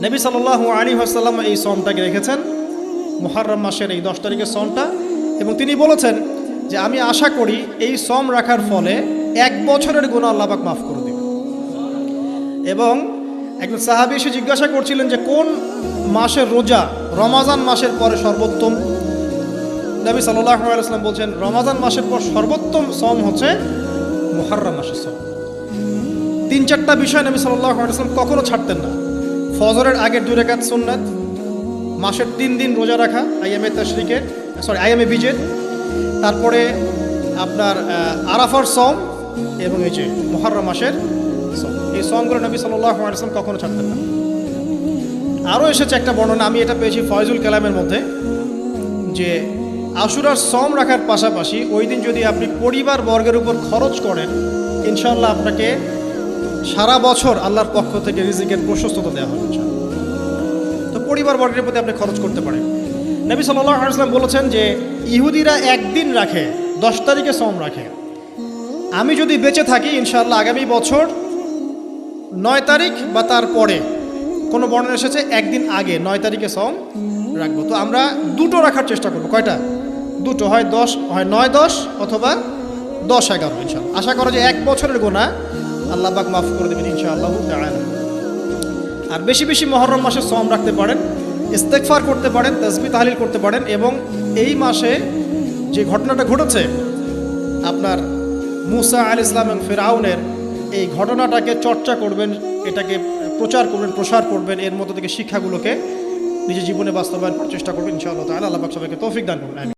নবী সাল্লাল্লাহু আলী আসাল্লাম এই সমটাকে রেখেছেন। মুহাররম মাসের এই দশ তারিখের সমটা এবং তিনি বলেছেন যে, আমি আশা করি এই সম রাখার ফলে এক বছরের গুণ আল্লাহবাক মাফ করে দেবে এবং একজন সাহাবি এসে জিজ্ঞাসা করছিলেন যে, কোন মাসের রোজা রমাজান মাসের পরে সর্বোত্তম? নবী আলাইসলাম বলছেন, রমাজান মাসের পর সর্বোত্তম সম হচ্ছে মুহাররম মাসের সম। তিন চারটা বিষয় নবী আলাইসলাম কখনো ছাড়তেন না। ফজরের আগের দুই রেখাত সুন্নাত, মাসের তিন দিন রোজা রাখা আইএমএ তশরিকের সরি আইএমএ বীজের, তারপরে আপনার আরাফার সম এবং এই যে মহরম মাসের সম এই সমগুলো নবী আলাইসলাম কখনো ছাড়তেন না। আরও এসেছে একটা বর্ণনা, আমি এটা পেয়েছি ফয়জুল কালামের মধ্যে, যে আশুরার সম রাখার পাশাপাশি ওই দিন যদি আপনি পরিবার বর্গের উপর খরচ করেন ইনশাল্লাহ আপনাকে সারা বছর আল্লাহর পক্ষ থেকে রিজিকের প্রশস্ততা দেওয়া হবে তো পরিবার বর্গের প্রতি আপনি খরচ করতে পারেন। নবী সাল্লাহ আসলাম বলেছেন যে, ইহুদিরা একদিন রাখে, দশ তারিখে সম রাখে। আমি যদি বেঁচে থাকি, ইনশাআল্লাহ আগামী বছর নয় তারিখ বা তার পরে, কোনো বর্ণনা এসেছে, একদিন আগে, নয় তারিখে সম রাখব। তো আমরা দুটো রাখার চেষ্টা করব। কয়টা? দুটো, হয় দশ, হয় নয় দশ অথবা দশ এগারো ইনশাল্লাহ আশা করো যে এক বছরের গোনা আল্লাহ পাক মাফ করে দেবেন, ইনশাআল্লাহ আর বেশি বেশি মহরম মাসে সম রাখতে পারেন ইস্তেকফার করতে পারেন তসবি তাহলিল করতে পারেন এবং এই মাসে যে ঘটনাটা ঘটেছে, আপনার মুসা আল ইসলাম এবং ফেরাউনের এই ঘটনাটাকে চর্চা করবেন, এটাকে প্রচার করবেন, প্রসার করবেন, এর মধ্যে থেকে শিক্ষাগুলোকে নিজের জীবনে বাস্তবায়ন করার চেষ্টা করবেন, ইনশাআল্লাহ তাহলে আল্লাহ সবাইকে তৌফিক দান করবেন।